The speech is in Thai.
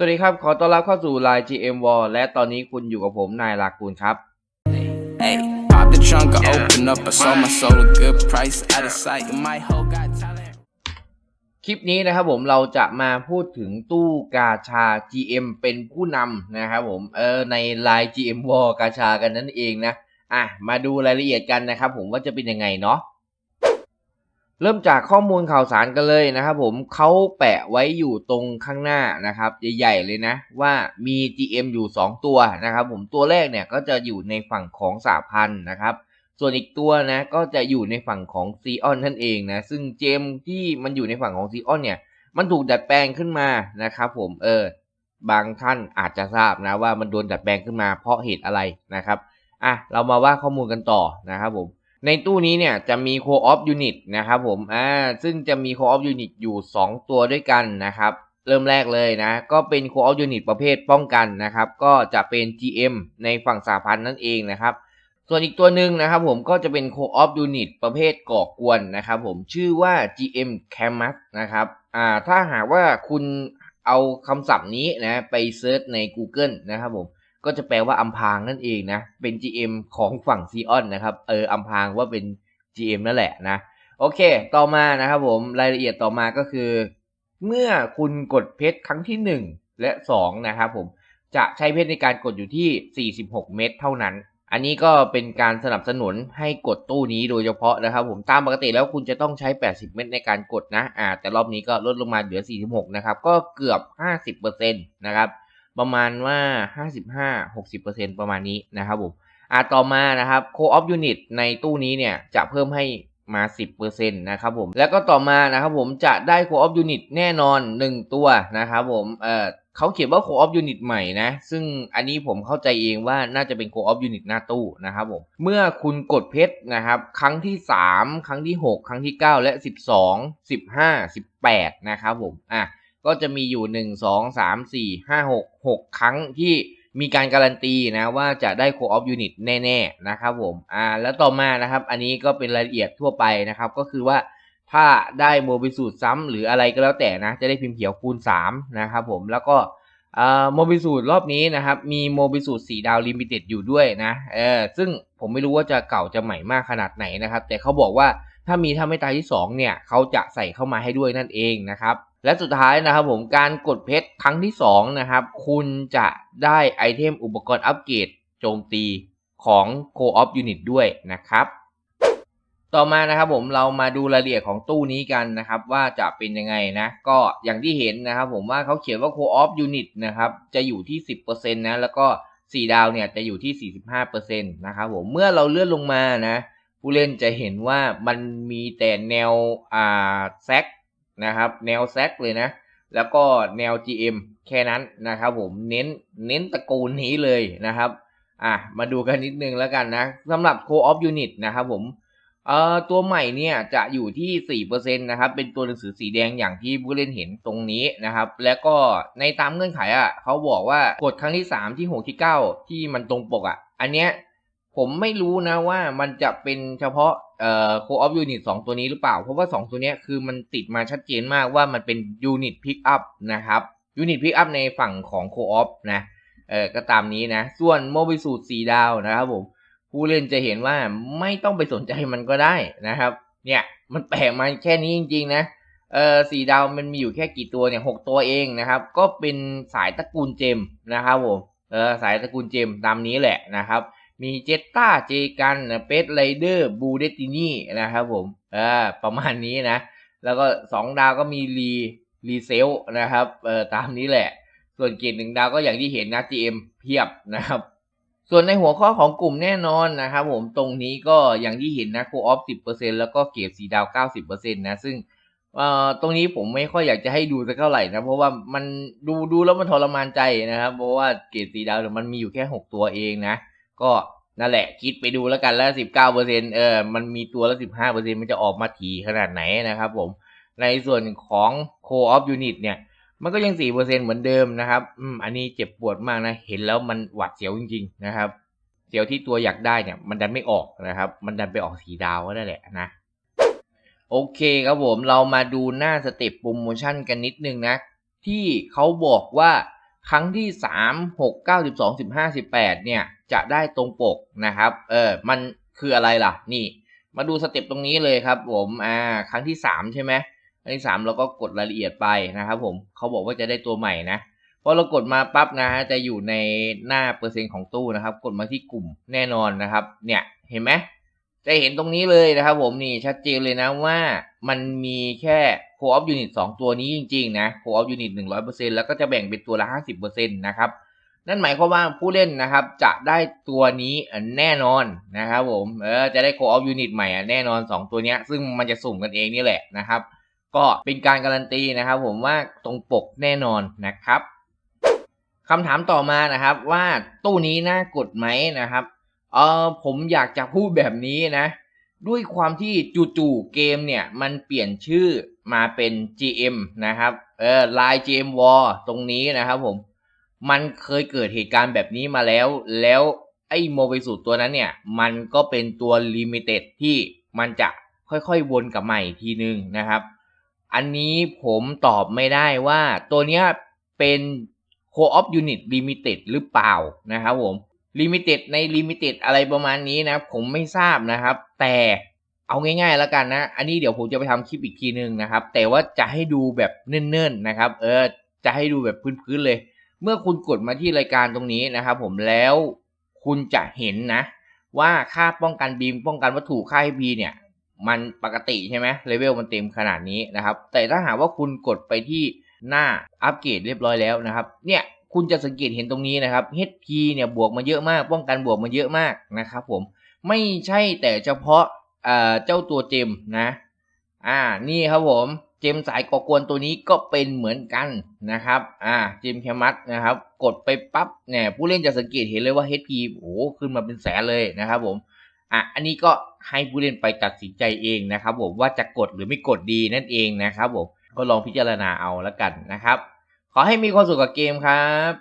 สวัสดีครับ ขอต้อนรับเข้าสู่ Line GM Wall และตอนนี้คุณอยู่กับผมนายลากูลครับ Hey, pop the trunk, I open up, I sold my soul a good price. Out of sight, my hoe got talent. คลิปนี้นะครับผมเราจะมาพูดถึงตู้กาชา GM เป็นผู้นำนะครับผมเออใน Line GM Wall กาชากันนั่นเองนะ อะ มาดูรายละเอียดกันนะครับผมว่าจะเป็นยังไงเนาะ เริ่มจากข้อมูลข่าวสารกันเลยนะครับผมเขาแปะไว้อยู่ตรงข้างหน้านะครับใหญ่ๆเลยนะ ว่ามี GM อยู่ 2 ตัวนะครับผมตัวแรกเนี่ยก็จะอยู่ในฝั่งของสาพันธ์นะครับ ส่วนอีกตัวนะก็จะอยู่ในฝั่งของซีออนนั่นเองนะซึ่งเจมที่มันอยู่ในฝั่งของซีออนเนี่ยมันถูกดัดแปลงขึ้นมานะครับผมเออบางท่านอาจจะทราบนะว่ามันโดนดัดแปลงขึ้นมาเพราะเหตุอะไรนะครับอะเรามาว่าข้อมูลกันต่อนะครับผม ในตู้นี้เนี่ยจะมี Core of Unit นะครับผมอ่าซึ่งจะมี Core of Unit อยู่ 2 ตัวด้วยกันนะครับ เริ่มแรกเลยนะ ก็เป็น Core of Unit ประเภทป้องกันนะครับ ก็จะเป็น GM ในฝั่งสาพันธ์นั่นเองนะครับ ส่วนอีกตัวหนึ่งนะครับผมก็จะเป็น Co-op Unit ประเภทก่อกวนนะครับผมชื่อว่า GM Camus นะครับอ่าถ้าหากว่าคุณเอาคำศัพท์นี้นะไปเซิร์ชใน Google นะครับผม ก็จะแปลว่าอำพางนั่นเองนะ เป็น GM ของฝั่งซีออนนะครับ เอออำพางว่าเป็น GM นั่นแหละนะ โอเค ต่อมานะครับผม รายละเอียดต่อมาก็คือ เมื่อคุณกดเพชรครั้งที่ 1 และ 2 นะครับผม จะใช้เพชรในการกดอยู่ที่ 46 เมตรเท่านั้น อันนี้ก็เป็นการสนับสนุนให้กดตู้นี้โดยเฉพาะนะครับผม ตามปกติแล้วคุณจะต้องใช้ 80 เมตรในการกดนะ อ่า แต่รอบนี้ก็ลดลงมาเหลือ 46 นะครับ ก็เกือบ 50%นะครับ ประมาณว่า 55-60%ประมาณนี้นะครับผมอ่าต่อมานะครับ Co-op Unit ในตู้นี้เนี่ยจะเพิ่มให้มา 10%นะครับผม แล้วก็ต่อมานะครับผมจะได้ Co-op Unit แน่นอน 1 ตัวนะครับผม เอ่อเขาเขียนว่า Co-op Unit ใหม่นะ ซึ่งอันนี้ผมเข้าใจเองว่าน่าจะเป็น Co-op Unit หน้าตู้นะครับผม เมื่อคุณกดเพชรนะครับ ครั้งที่ 3 ครั้งที่ 6 ครั้งที่ 9 และ 12 15 18 นะครับผม อะ ก็จะมีอยู่ 1 2 3 4 5 6 6 ครั้งที่มีการการันตีนะว่าจะได้ Co-op Unit แน่ๆนะครับผมอ่าแล้วต่อมานะครับ อันนี้ก็เป็นรายละเอียดทั่วไปนะครับ ก็คือว่าถ้าได้โมบิสูตรซ้ำหรืออะไรก็แล้วแต่นะ จะได้พิมพ์เขียวคูณ 3 นะครับผมแล้วก็อ่าโมบิสูตรรอบนี้นะครับ มีโมบิสูตร4ดาวลิมิเต็ดอยู่ด้วยนะเออซึ่งผมไม่รู้ว่าจะเก่าจะใหม่มากขนาดไหนนะครับ แต่เขาบอกว่าถ้ามีถ้าไม่ตายที่ 2 เนี่ยเขาจะใส่เข้ามาให้ด้วยนั่นเองนะครับ และสุดท้ายนะครับผมการกดเพชรครั้งที่2นะครับคุณจะได้ไอเทมอุปกรณ์อัปเกรดโจมตีของ Co-op Unit ด้วยนะครับ ต่อมานะครับผมเรามาดูรายละเอียดของตู้นี้กันนะครับว่าจะเป็นยังไงนะก็อย่างที่เห็นนะครับผมว่าเขาเขียนว่า Co-op Unit นะครับจะอยู่ที่ 10%นะแล้วก็ 4 ดาวเนี่ยจะอยู่ที่ 45%นะครับผมเมื่อเราเลื่อนลงมานะผู้เล่นจะเห็นว่ามันมีแต่แนวอ่าแซก นะครับ แนวแซกเลยนะ แล้วก็แนว GM แค่นั้นนะครับผมเน้นเน้นตระกูลนี้เลยนะครับอะมาดูกันนิดนึงแล้วกันนะสำหรับ Co-op Unit นะครับผมเอ่อตัวใหม่เนี่ยจะอยู่ที่ 4%นะครับเป็นตัวหนังสือสีแดงอย่างที่ผู้เล่นเห็นตรงนี้นะครับ แล้วก็ในตามเงื่อนไขอะเขาบอกว่ากดครั้งที่ 3 ที่6ที่ 9 ที่มันตรงปกอะ อันเนี้ย ผมไม่รู้นะว่ามันจะเป็นเฉพาะเอ่อ Co-op Unit 2ตัวนี้หรือเปล่า เพราะว่า 2 ตัวนี้คือมันติดมาชัดเจนมากว่ามันเป็น Unit Pickup นะครับ Unit Pickup ในฝั่งของ Co-op นะเออก็ตามนี้นะ ส่วนโมบิสูตร4ดาวนะครับผม ผู้เล่นจะเห็นว่าไม่ต้องไปสนใจมันก็ได้นะครับ เนี่ยมันแปลกมาแค่นี้จริงๆนะเออสีดาวมันมีอยู่แค่กี่ตัวเนี่ยหกตัวเองนะครับ ก็เป็นสายตระกูลเจมนะครับผมเออสายตระกูลเจมตามนี้แหละนะครับ มีเจตตาเจกันเปสไรเดอร์บูเดตินี่นะครับผมเออประมาณนี้นะ แล้วก็สองดาวก็มีรีรีเซลนะครับเออตามนี้แหละ ส่วนเกรดหนึ่งดาวก็อย่างที่เห็นนะ GM เพียบนะครับ ส่วนในหัวข้อของกลุ่มแน่นอนนะครับผมตรงนี้ก็อย่างที่เห็นนะโคออฟ10%แล้วก็เกรดสีดาว90%นนะซึ่งเอ่อตรงนี้ผมไม่ค่อยอยากจะให้ดูสักเท่าไหร่นะ เพราะว่ามันดูดูแล้วมันทรมานใจนะครับ เพราะว่าเกรดสีดาวมันมีอยู่แค่6ตัวเองนะ ก็นั่นแหละคิดไปดูแล้วกันแล้ว19%เออมันมีตัวละ15%มันจะออกมาถี่ขนาดไหนนะครับผมในส่วนของ Co-op Unit เนี่ย มันก็ยัง4%เหมือนเดิมนะครับอืมอันนี้เจ็บปวดมากนะ เห็นแล้วมันหวาดเสียวจริง ๆ นะครับเสียวที่ตัวอยากได้เนี่ยมันดันไม่ออกนะครับ มันดันไปออกสีดาวก็ได้แหละนะโอเคครับผมเรามาดูหน้าสเต็ปโปรโมชั่นกันนิดนึงนะ ที่เขาบอกว่า ครั้งที่ 3 6 9 12 15 18เนี่ยจะได้ตรงปกนะครับ เออ มันคืออะไรล่ะ นี่ มาดูสเต็ปตรงนี้เลยครับผม อ่า ครั้งที่ 3 ใช่ไหมครั้งที่ 3 เราก็กดรายละเอียดไปนะครับผม เขาบอกว่าจะได้ตัวใหม่นะ พอเรากดมาปั๊บนะฮะ จะอยู่ในหน้าเปอร์เซ็นต์ของตู้นะครับ กดมาที่กลุ่มแน่นอนนะครับ เนี่ย เห็นไหมจะเห็นตรงนี้เลยนะครับผม นี่ชัดเจนเลยนะว่า มันมีแค่ Co-op Unit 2ตัวนี้จริงๆนะ Co-op Unit 100%แล้วก็จะแบ่งเป็นตัวละ50%นะครับนั่นหมายความว่าผู้เล่นนะครับจะได้ตัวนี้แน่นอนนะครับผมเออจะได้ Co-op Unit ใหม่แน่นอน 2 ตัวนี้ซึ่งมันจะสุ่มกันเองนี่แหละนะครับ ก็เป็นการการันตีนะครับผมว่าตรงปกแน่นอนนะครับคำถามต่อมานะครับว่าตู้นี้น่ากดไหมนะครับเออผมอยากจะพูดแบบนี้นะ ด้วยความที่จู่ๆเกมเนี่ย มันเปลี่ยนชื่อมาเป็น GM นะครับ เออ Line GM War ตรงนี้นะครับผม มันเคยเกิดเหตุการณ์แบบนี้มาแล้ว แล้วไอ้โมบิสูตรตัวนั้นเนี่ย มันก็เป็นตัว Limited ที่มันจะค่อยๆวนกลับมาอีกทีนึงนะครับ อันนี้ผมตอบไม่ได้ว่าตัวเนี้ยเป็น Co-op Unit Limited หรือเปล่านะครับผม ลิมิเต็ดในลิมิเต็ดอะไรประมาณนี้นะ ผมไม่ทราบนะครับ แต่เอาง่ายๆแล้วกันนะ อันนี้เดี๋ยวผมจะไปทำคลิปอีกทีนึงนะครับ แต่ว่าจะให้ดูแบบเนิ่นๆนะครับ เออ จะให้ดูแบบพื้นๆเลย เมื่อคุณกดมาที่รายการตรงนี้นะครับ ผมแล้วคุณจะเห็นนะ ว่าค่าป้องกันบีมป้องกันวัตถุค่า HP เนี่ย มันปกติใช่ไหมเลเวลมันเต็มขนาดนี้นะครับ แต่ถ้าหากว่าคุณกดไปที่หน้าอัปเกรดเรียบร้อยแล้วนะครับ เนี่ย คุณจะสังเกตเห็นตรงนี้นะครับ HP เนี่ยบวกมาเยอะมาก ป้องกันบวกมาเยอะมากนะครับผมไม่ใช่แต่เฉพาะเอ่อเจ้าตัวเจมนะอ่านี่ครับผมเจมสายก่อกวนตัวนี้ก็เป็นเหมือนกันนะครับอ่าเจมแคมัสนะครับ กดไปปั๊บเนี่ยผู้เล่นจะสังเกตเห็นเลยว่า HP โอ้ขึ้นมาเป็นแสนเลยนะครับผมอะอันนี้ก็ให้ผู้เล่นไปตัดสินใจเองนะครับผมว่าจะกดหรือไม่กดดีนั่นเองนะครับผมก็ลองพิจารณาเอาแล้วกันนะครับ ขอให้มีความสุขกับเกมครับ